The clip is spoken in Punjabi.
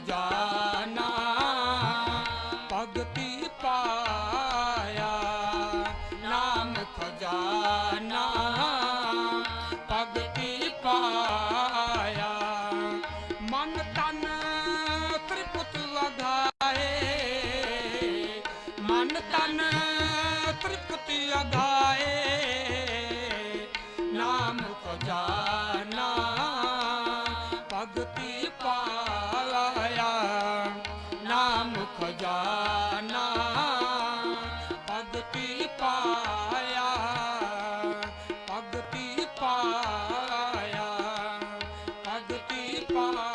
ਜਾਣਾ। ਖਜ਼ਾਨਾ ਭਗਤੀ ਪਾਇਆ, ਨਾਮ ਖਜ਼ਾਨਾ। ਭਗਤੀ ਪਾਇਆ, ਮਨ ਤਨ ਤ੍ਰਿਪਤ ਲਗਾਏ। ਮਨ ਤਨ ਤ੍ਰਿਪਤ ਅਗਾਏ ਨਾਮ ਖਜ਼ਾਨਾ। ਭਗਤੀ ਖਜ਼ਾਨਾ ਭਗਤੀ ਪਾਇਆ ਭਗਤੀ ਪਾਇਆ ਭਗਤੀ ਪਾਇਆ